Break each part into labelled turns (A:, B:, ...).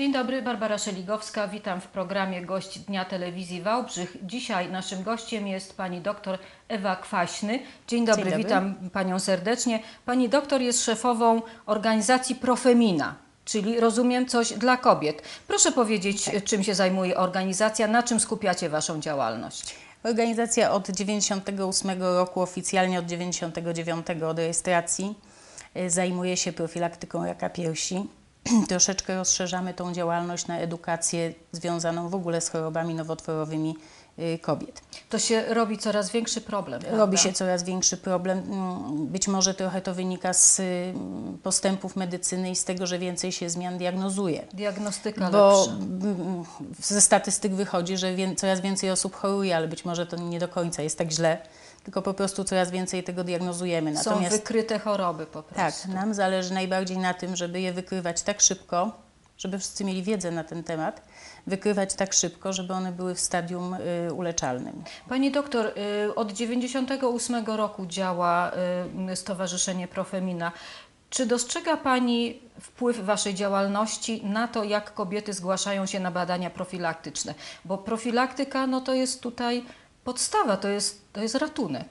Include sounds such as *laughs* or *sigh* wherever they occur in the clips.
A: Dzień dobry, Barbara Szeligowska. Witam w programie Gość Dnia Telewizji Wałbrzych. Dzisiaj naszym gościem jest pani doktor Ewa Kwaśny. Dzień dobry,
B: dobry.
A: witam panią serdecznie. Pani doktor jest szefową organizacji Profemina, czyli rozumiem coś dla kobiet. Proszę powiedzieć,
B: Tak.
A: czym się zajmuje organizacja, na czym skupiacie waszą działalność?
B: Organizacja od 98 roku, oficjalnie od 99 od rejestracji, y, zajmuje się profilaktyką raka piersi. *clears throat* Troszeczkę rozszerzamy tą działalność na edukację związaną w ogóle z chorobami nowotworowymi kobiet.
A: To się robi coraz większy problem.
B: Robi
A: prawda?
B: się coraz większy problem. Mm, Być może trochę to wynika z y, postępów medycyny i z tego, że więcej się zmian diagnozuje.
A: Diagnostyka
B: Bo
A: lepsza.
B: mm, ze statystyk wychodzi, że coraz więcej osób choruje, ale być może to nie do końca jest tak źle, tylko po prostu coraz więcej tego diagnozujemy.
A: Są
B: Natomiast
A: wykryte choroby po prostu.
B: tak, nam zależy najbardziej na tym, żeby je wykrywać tak szybko, żeby wszyscy mieli wiedzę na ten temat, wykrywać tak szybko, żeby one były w stadium y, uleczalnym.
A: Pani doktor, y, od 98 roku działa y, Stowarzyszenie Profemina. Czy dostrzega Pani wpływ Waszej działalności na to, jak kobiety zgłaszają się na badania profilaktyczne? Bo profilaktyka no to jest tutaj podstawa, to jest, to jest ratunek.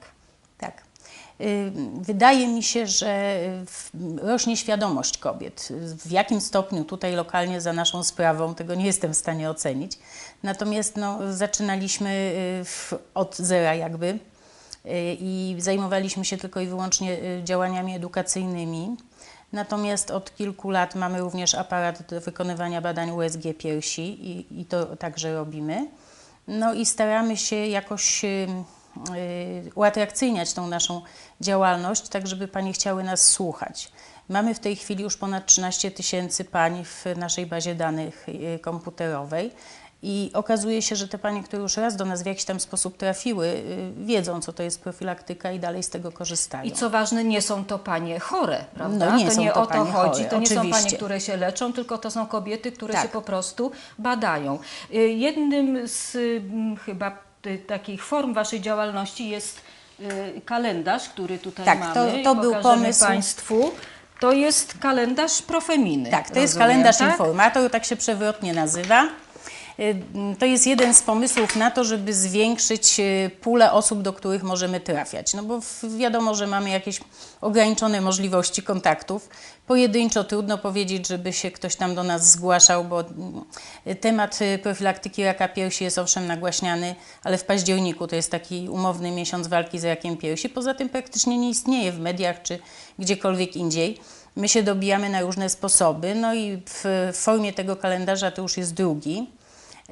B: Tak. Y, Wydaje mi się, że w- rośnie świadomość kobiet. W jakim stopniu tutaj lokalnie za naszą sprawą, tego nie jestem w stanie ocenić. Natomiast no, zaczynaliśmy y, od zera jakby y, i zajmowaliśmy się tylko i wyłącznie y, działaniami edukacyjnymi. Natomiast od kilku lat mamy również aparat do wykonywania badań USG piersi i, i to także robimy. No i staramy się jakoś y, y, uatrakcyjniać tą naszą działalność, tak żeby panie chciały nas słuchać. Mamy w tej chwili już ponad 13 tysięcy pań w naszej bazie danych y, komputerowej. I okazuje się, że te panie, które już raz do nas w jakiś tam sposób trafiły, y, wiedzą, co to jest profilaktyka i dalej z tego korzystają.
A: I co ważne, nie są to panie chore, prawda?
B: No nie
A: to
B: są
A: nie
B: to
A: o to
B: panie
A: chodzi.
B: chore,
A: to nie są panie,
B: oczywiście.
A: które się leczą, tylko to są kobiety, które
B: Tak.
A: się po prostu badają. Y, Jednym z mm, chyba y, takich form Waszej działalności jest y, kalendarz, który tutaj
B: Tak,
A: mamy.
B: to-
A: i
B: to był pomysł.
A: Państwu. To jest kalendarz profeminy.
B: Tak, to jest
A: rozumiem,
B: kalendarz
A: tak?
B: informator, tak się przewrotnie nazywa. Y, To jest jeden z pomysłów na to, żeby zwiększyć y, pulę osób, do których możemy trafiać. No bo wiadomo, że mamy jakieś ograniczone możliwości kontaktów. Pojedynczo trudno powiedzieć, żeby się ktoś tam do nas zgłaszał, bo mm, temat y, profilaktyki raka piersi jest owszem nagłaśniany, ale w październiku to jest taki umowny miesiąc walki z rakiem piersi. Poza tym praktycznie nie istnieje w mediach czy gdziekolwiek indziej. My się dobijamy na różne sposoby, no i w formie tego kalendarza to już jest drugi.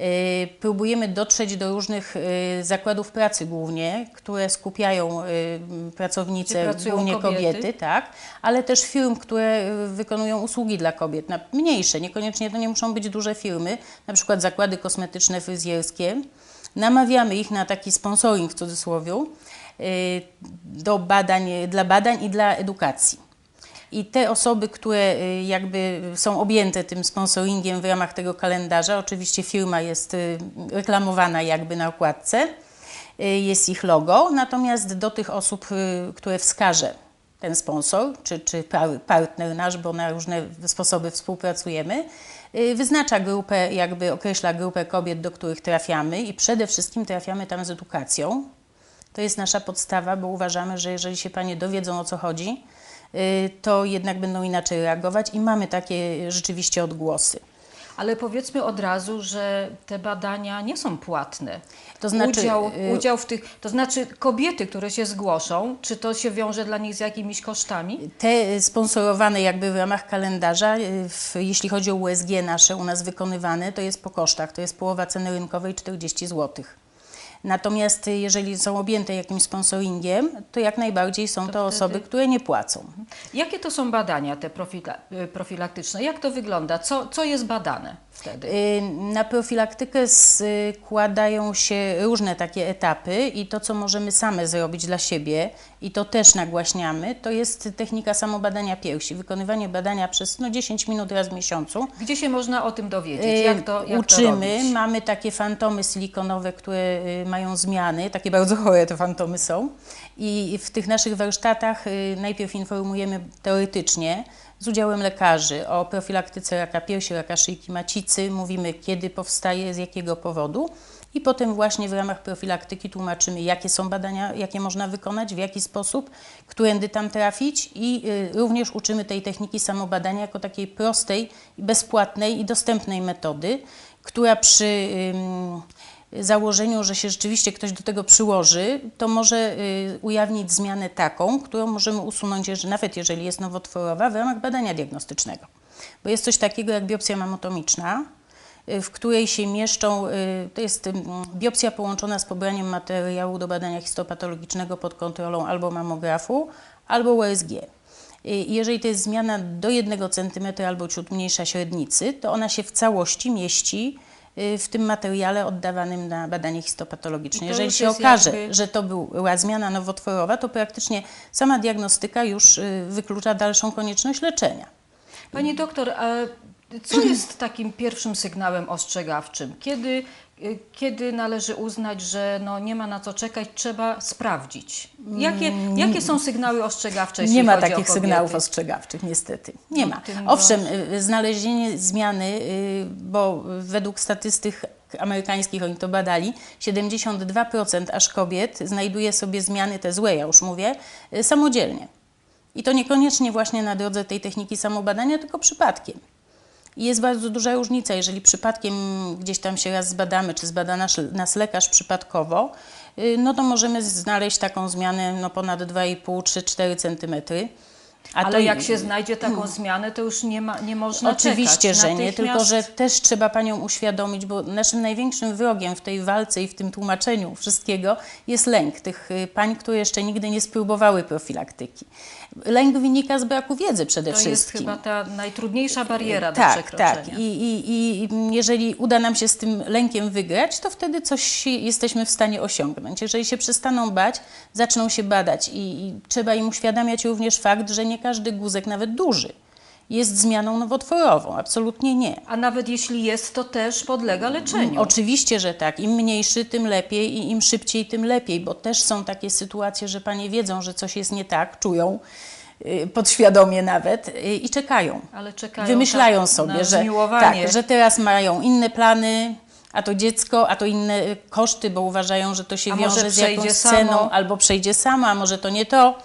B: Y, Próbujemy dotrzeć do różnych y, zakładów pracy głównie, które skupiają y, pracownice, głównie
A: kobiety.
B: kobiety, tak, ale też firm, które wykonują usługi dla kobiet, na, mniejsze, niekoniecznie to nie muszą być duże firmy, na przykład zakłady kosmetyczne, fryzjerskie. Namawiamy ich na taki sponsoring w cudzysłowie do badań, dla badań i dla edukacji. I te osoby, które y, jakby są objęte tym sponsoringiem w ramach tego kalendarza, oczywiście firma jest y, reklamowana jakby na okładce, y, jest ich logo, natomiast do tych osób, które wskaże ten sponsor, czy, czy par- partner nasz, bo na różne sposoby współpracujemy, wyznacza grupę, jakby określa grupę kobiet, do których trafiamy i przede wszystkim trafiamy tam z edukacją, to jest nasza podstawa, bo uważamy, że jeżeli się panie dowiedzą o co chodzi, to jednak będą inaczej reagować i mamy takie rzeczywiście odgłosy.
A: Ale powiedzmy od razu, że te badania nie są płatne.
B: To znaczy,
A: udział,
B: y-
A: udział w tych, to znaczy kobiety, które się zgłoszą, czy to się wiąże dla nich z jakimiś kosztami?
B: Te sponsorowane jakby w ramach kalendarza, y, w, jeśli chodzi o USG nasze u nas wykonywane, to jest po kosztach, to jest połowa ceny rynkowej 40 zł. Natomiast jeżeli są objęte jakimś sponsoringiem, to jak najbardziej są to,
A: wtedy-
B: osoby, które nie płacą.
A: Jakie to są badania te profila, profilaktyczne? Jak to wygląda? Co, co jest badane wtedy?
B: Y, Na profilaktykę składają się różne takie etapy i to, co możemy same zrobić dla siebie i to też nagłaśniamy, to jest technika samobadania piersi, wykonywanie badania przez no, 10 minut raz w miesiącu.
A: Gdzie się można o tym dowiedzieć? Jak to, jak
B: Y, Uczymy,
A: to
B: mamy takie fantomy silikonowe, które y, mają zmiany, takie bardzo chore te fantomy są. I w tych naszych warsztatach y, najpierw informujemy teoretycznie z udziałem lekarzy o profilaktyce raka piersi, raka szyjki macicy, mówimy kiedy powstaje, z jakiego powodu. I potem właśnie w ramach profilaktyki tłumaczymy, jakie są badania, jakie można wykonać, w jaki sposób, którędy tam trafić i y, również uczymy tej techniki samobadania jako takiej prostej, bezpłatnej i dostępnej metody, która przy założeniu, że się rzeczywiście ktoś do tego przyłoży, to może y, ujawnić zmianę taką, którą możemy usunąć, nawet jeżeli jest nowotworowa, w ramach badania diagnostycznego. Bo jest coś takiego jak biopsja mamotomiczna, y, w której się mieszczą, y, to jest biopsja połączona z pobraniem materiału do badania histopatologicznego pod kontrolą albo mamografu, albo USG. Jeżeli to jest zmiana do 1 cm albo ciut mniejsza średnicy, to ona się w całości mieści w tym materiale oddawanym na badanie histopatologiczne. Jeżeli się okaże,
A: jakby-
B: że to była zmiana nowotworowa, to praktycznie sama diagnostyka już y, wyklucza dalszą konieczność leczenia.
A: Pani doktor, co jest takim pierwszym sygnałem ostrzegawczym? Kiedy, y, kiedy należy uznać, że no nie ma na co czekać, trzeba sprawdzić? Jakie, jakie są sygnały ostrzegawcze, jeśli
B: Mm. Nie ma takich sygnałów ostrzegawczych, niestety. Nie
A: No,
B: ma.
A: tym
B: Owszem, y, znalezienie zmiany, y, bo według statystyk amerykańskich oni to badali, 72% aż kobiet znajduje sobie zmiany te złe, ja już mówię, y, samodzielnie. I to niekoniecznie właśnie na drodze tej techniki samobadania, tylko przypadkiem. Jest bardzo duża różnica, jeżeli przypadkiem gdzieś tam się raz zbadamy, czy zbada nas, nas lekarz przypadkowo, y, no to możemy znaleźć taką zmianę no ponad 2,5, 3, 4 centymetry. A
A: Ale
B: to
A: jak się znajdzie taką zmianę, to już nie, ma, nie można
B: Oczywiście,
A: czekać.
B: że nie, tylko że też trzeba panią uświadomić, bo naszym największym wrogiem w tej walce i w tym tłumaczeniu wszystkiego jest lęk tych y, pań, które jeszcze nigdy nie spróbowały profilaktyki. Lęk wynika z braku wiedzy przede
A: To jest
B: wszystkim.
A: chyba ta najtrudniejsza bariera do
B: Tak,
A: przekroczenia.
B: tak. I, i, I jeżeli uda nam się z tym lękiem wygrać, to wtedy coś jesteśmy w stanie osiągnąć. Jeżeli się przestaną bać, zaczną się badać i, i trzeba im uświadamiać również fakt, że nie każdy guzek, nawet duży, jest zmianą nowotworową. Absolutnie nie.
A: A nawet jeśli jest, to też podlega leczeniu.
B: Oczywiście, że tak. Im mniejszy, tym lepiej i im szybciej, tym lepiej, bo też są takie sytuacje, że panie wiedzą, że coś jest nie tak, czują y, podświadomie nawet y, i czekają.
A: Ale czekają
B: Wymyślają
A: tak,
B: sobie, że, tak, że teraz mają inne plany, a to dziecko, a to inne y, koszty, bo uważają, że to się
A: A
B: wiąże z
A: przejdzie
B: jakąś
A: samo?
B: ceną, albo przejdzie sama, a może to nie to,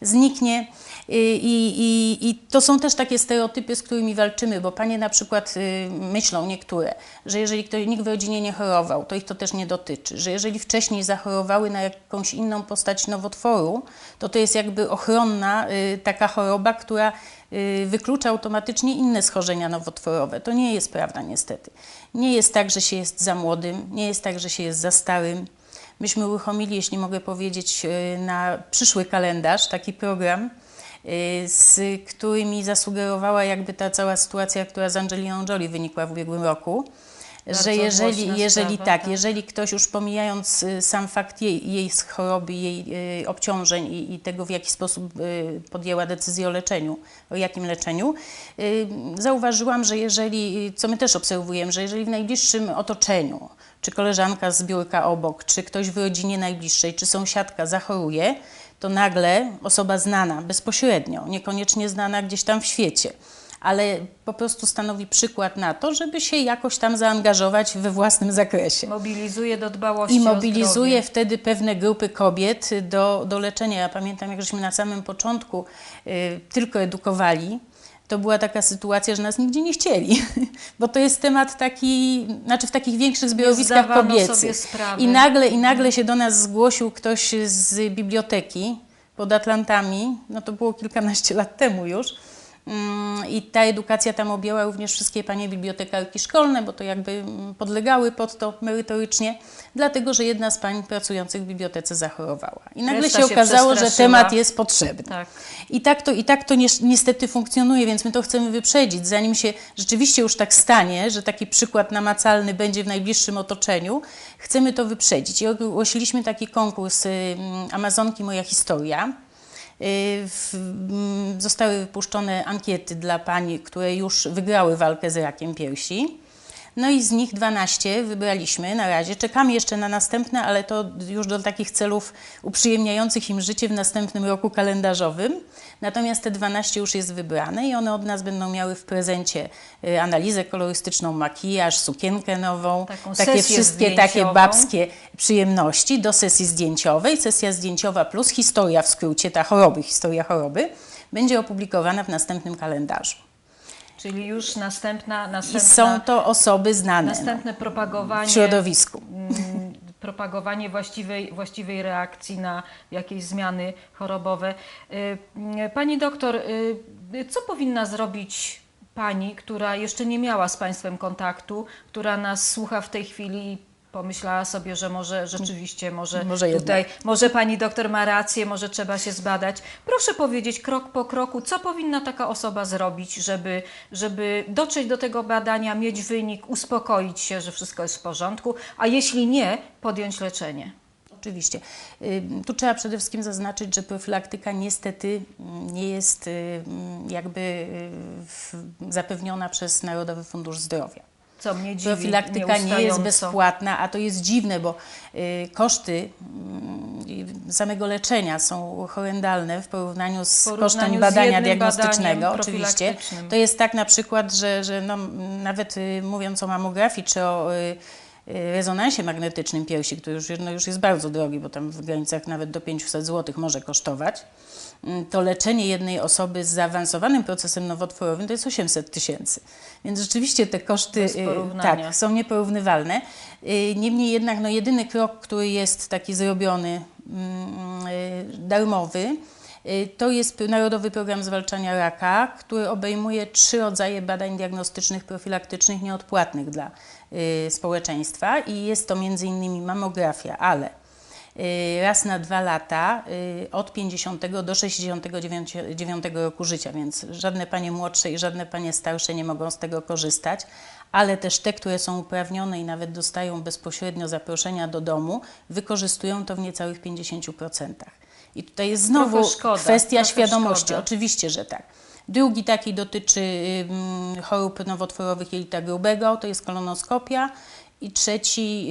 B: zniknie. I, i, I to są też takie stereotypy, z którymi walczymy, bo panie na przykład y, myślą niektóre, że jeżeli ktoś, nikt w rodzinie nie chorował, to ich to też nie dotyczy, że jeżeli wcześniej zachorowały na jakąś inną postać nowotworu, to to jest jakby ochronna y, taka choroba, która y, wyklucza automatycznie inne schorzenia nowotworowe. To nie jest prawda niestety. Nie jest tak, że się jest za młodym, nie jest tak, że się jest za starym. Myśmy uruchomili, jeśli mogę powiedzieć, na przyszły kalendarz taki program, z którymi zasugerowała jakby ta cała sytuacja, która z Angeliną Jolie wynikła w ubiegłym roku. Że jeżeli, jeżeli
A: sprawa,
B: tak,
A: tak.
B: jeżeli ktoś już pomijając y, sam fakt jej, jej choroby, jej y, obciążeń i, i tego, w jaki sposób y, podjęła decyzję o leczeniu, o jakim leczeniu, zauważyłam, że jeżeli, co my też obserwujemy, że jeżeli w najbliższym otoczeniu, czy koleżanka z biurka obok, czy ktoś w rodzinie najbliższej, czy sąsiadka zachoruje, to nagle osoba znana bezpośrednio, niekoniecznie znana gdzieś tam w świecie, ale po prostu stanowi przykład na to, żeby się jakoś tam zaangażować we własnym zakresie.
A: Mobilizuje do dbałości
B: I mobilizuje wtedy pewne grupy kobiet do, do leczenia. Ja pamiętam, jak żeśmy na samym początku y, tylko edukowali, to była taka sytuacja, że nas nigdzie nie chcieli, *laughs* bo to jest temat taki, znaczy w takich większych zbiorowiskach kobiecych. I nagle, I nagle się do nas zgłosił ktoś z biblioteki pod Atlantami, no to było kilkanaście lat temu już, I ta edukacja tam objęła również wszystkie panie bibliotekarki szkolne, bo to jakby mm, podlegały pod to merytorycznie, dlatego że jedna z pań pracujących w bibliotece zachorowała. I nagle
A: Reszta
B: się
A: się
B: okazało, że
A: przestraszyła.
B: temat jest potrzebny.
A: Tak.
B: I tak to, i tak to nies- niestety funkcjonuje, więc my to chcemy wyprzedzić, zanim się rzeczywiście już tak stanie, że taki przykład namacalny będzie w najbliższym otoczeniu, chcemy to wyprzedzić. I ogłosiliśmy taki konkurs y, mm, Amazonki Moja Historia. Y, mm, zostały wypuszczone ankiety dla pań, które już wygrały walkę z rakiem piersi. No i z nich 12 wybraliśmy na razie. Czekamy jeszcze na następne, ale to już do takich celów uprzyjemniających im życie w następnym roku kalendarzowym. Natomiast te 12 już jest wybrane i one od nas będą miały w prezencie y, analizę kolorystyczną, makijaż, sukienkę nową,
A: Taką
B: takie wszystkie takie babskie przyjemności do sesji zdjęciowej. Sesja zdjęciowa plus historia w skrócie, ta choroby, historia choroby, będzie opublikowana w następnym kalendarzu.
A: Czyli już następna,
B: I
A: następna
B: są to osoby znane no,
A: następne propagowanie
B: w środowisku.
A: mm, propagowanie właściwej, właściwej reakcji na jakieś zmiany chorobowe. Y, y, Pani doktor, y, co powinna zrobić pani, która jeszcze nie miała z Państwem kontaktu, która nas słucha w tej chwili i pomyślała sobie, że może rzeczywiście, może,
B: Może jednak.
A: tutaj, może pani doktor ma rację, może trzeba się zbadać. Proszę powiedzieć krok po kroku, co powinna taka osoba zrobić, żeby, żeby dotrzeć do tego badania, mieć wynik, uspokoić się, że wszystko jest w porządku, a jeśli nie, podjąć leczenie.
B: Oczywiście. Tu trzeba przede wszystkim zaznaczyć, że profilaktyka niestety mm, nie jest jakby y, zapewniona przez Narodowy Fundusz Zdrowia.
A: Co mnie dziwi
B: Profilaktyka nie jest bezpłatna, a to jest dziwne, bo y, koszty y, samego leczenia są horrendalne w porównaniu z
A: W porównaniu
B: kosztem
A: z
B: badania
A: jednym
B: diagnostycznego. Oczywiście. To jest tak na przykład, że, że no, nawet y, mówiąc o mamografii czy o y, y, rezonansie magnetycznym piersi, który już, no, już jest bardzo drogi, bo tam w granicach nawet do 500 zł może kosztować, to leczenie jednej osoby z zaawansowanym procesem nowotworowym to jest 800 tysięcy. Więc rzeczywiście te koszty y, tak, są nieporównywalne. Y, Niemniej jednak no, jedyny krok, który jest taki zrobiony, mm, y, darmowy, to jest Narodowy Program Zwalczania Raka, który obejmuje trzy rodzaje badań diagnostycznych, profilaktycznych nieodpłatnych dla społeczeństwa i jest to między innymi mamografia, ale raz na dwa lata y, od 50 do 69 9 roku życia, więc żadne panie młodsze i żadne panie starsze nie mogą z tego korzystać, ale też te, które są uprawnione i nawet dostają bezpośrednio zaproszenia do domu, wykorzystują to w niecałych 50%. I tutaj jest znowu
A: szkoda,
B: kwestia świadomości.
A: szkoda.
B: Oczywiście, że tak. Drugi taki dotyczy chorób nowotworowych jelita grubego, to jest kolonoskopia. I trzeci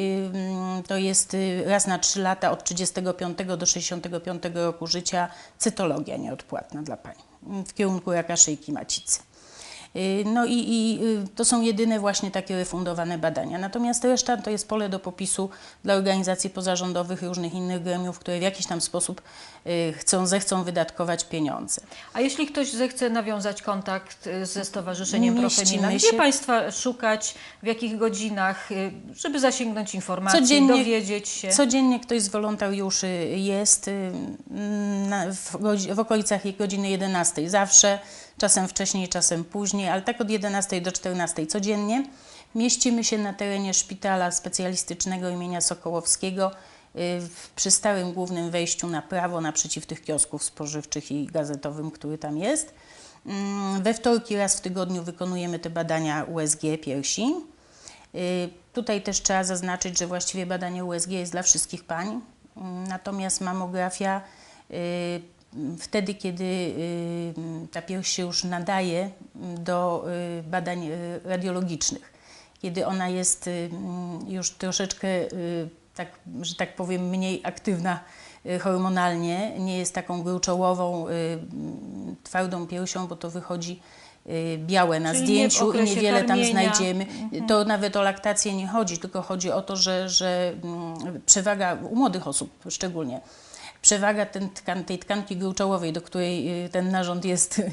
B: to jest y, raz na 3 lata od 35 do 65 roku życia cytologia nieodpłatna dla pań ym, w kierunku raka szyjki macicy. Y, No i, i y, to są jedyne właśnie takie refundowane badania. Natomiast reszta to jest pole do popisu dla organizacji pozarządowych, różnych innych gremiów, które w jakiś tam sposób chcą, zechcą wydatkować pieniądze.
A: A jeśli ktoś zechce nawiązać kontakt y, ze Stowarzyszeniem Profemina, gdzie
B: się-
A: Państwa szukać, w jakich godzinach, y, żeby zasięgnąć informacji,
B: Codziennie-
A: dowiedzieć się?
B: Codziennie ktoś z wolontariuszy jest y, w, w okolicach godziny 11 zawsze, czasem wcześniej, czasem później, ale tak od 11 do 14 codziennie. Mieścimy się na terenie szpitala specjalistycznego imienia Sokołowskiego y, przy starym głównym wejściu na prawo naprzeciw tych kiosków spożywczych i gazetowym, który tam jest. Mm, We wtorki raz w tygodniu wykonujemy te badania USG piersi. Y, Tutaj też trzeba zaznaczyć, że właściwie badanie USG jest dla wszystkich pań, Mm, natomiast mamografia y, wtedy, kiedy y, ta pierś się już nadaje do y, badań y, radiologicznych, kiedy ona jest y, mm, już troszeczkę, y, tak, że tak powiem, mniej aktywna y, hormonalnie, nie jest taką gruczołową, y, twardą piersią, bo to wychodzi y, białe na
A: Czyli nie
B: zdjęciu i
A: okresie
B: niewiele tam
A: karmienia.
B: znajdziemy. To nawet o laktację nie chodzi, tylko chodzi o to, że, że mm, przewaga u młodych osób szczególnie, przewaga ten tkan, tej tkanki gruczołowej, do której y, ten narząd jest y,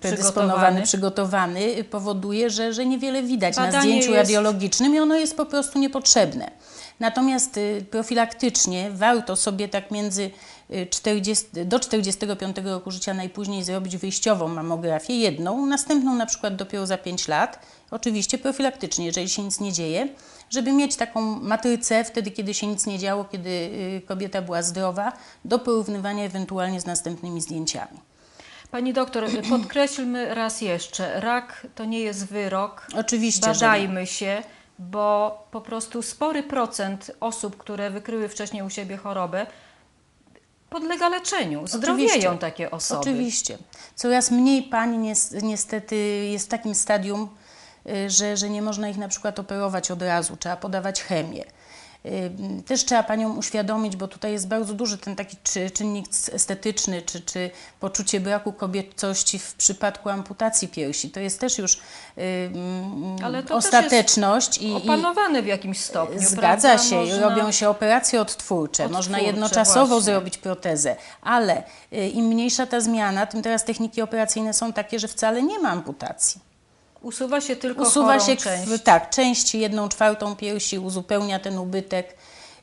B: predysponowany,
A: Przygotowany.
B: przygotowany, powoduje, że, że niewiele widać na
A: Badanie
B: zdjęciu
A: jest-
B: radiologicznym i ono jest po prostu niepotrzebne. Natomiast y, profilaktycznie warto sobie tak między 40, do 45 roku życia najpóźniej zrobić wyjściową mamografię, jedną, następną na przykład dopiero za 5 lat, oczywiście profilaktycznie, jeżeli się nic nie dzieje, żeby mieć taką matrycę wtedy, kiedy się nic nie działo, kiedy y, kobieta była zdrowa, do porównywania ewentualnie z następnymi zdjęciami.
A: Pani doktor, *clears throat* podkreślmy raz jeszcze, rak to nie jest wyrok.
B: Oczywiście.
A: Badajmy się, bo po prostu spory procent osób, które wykryły wcześniej u siebie chorobę, podlega leczeniu. Zdrowieją
B: Oczywiście.
A: takie osoby.
B: Oczywiście. Coraz mniej pań nies- niestety jest w takim stadium, y, że, że nie można ich na przykład operować od razu, trzeba podawać chemię. Też trzeba paniom uświadomić, bo tutaj jest bardzo duży ten taki czy, czynnik estetyczny, czy, czy poczucie braku kobiecości w przypadku amputacji piersi. To jest też już
A: Ale to też
B: ostateczność i,
A: Opanowane w jakimś stopniu.
B: Zgadza
A: prawda?
B: się,
A: Można-
B: robią się operacje odtwórcze, można
A: Odtwórcze,
B: jednoczasowo
A: właśnie.
B: zrobić protezę, ale y, im mniejsza ta zmiana, tym teraz techniki operacyjne są takie, że wcale nie ma amputacji.
A: Usuwa się tylko
B: Usuwa się
A: część.
B: tak, część jedną czwartą piersi, uzupełnia ten ubytek.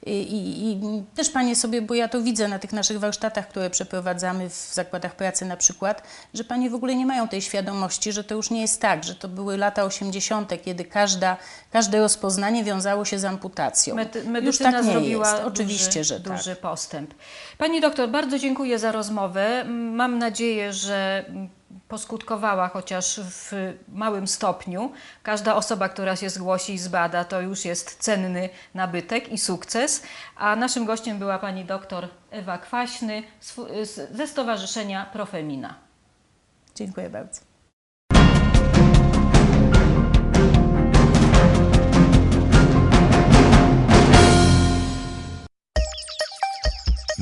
B: I, i, I też Panie sobie, bo ja to widzę na tych naszych warsztatach, które przeprowadzamy w zakładach pracy na przykład, że Panie w ogóle nie mają tej świadomości, że to już nie jest tak, że to były lata 80., kiedy każda, każde rozpoznanie wiązało się z amputacją.
A: Medy-
B: już
A: medycyna
B: tak nie
A: zrobiła
B: jest. Oczywiście,
A: duży,
B: że tak.
A: duży postęp. Pani doktor, bardzo dziękuję za rozmowę. Mam nadzieję, że poskutkowała chociaż w małym stopniu. Każda osoba, która się zgłosi i zbada, to już jest cenny nabytek i sukces. A naszym gościem była pani doktor Ewa Kwaśny ze Stowarzyszenia Profemina.
B: Dziękuję bardzo.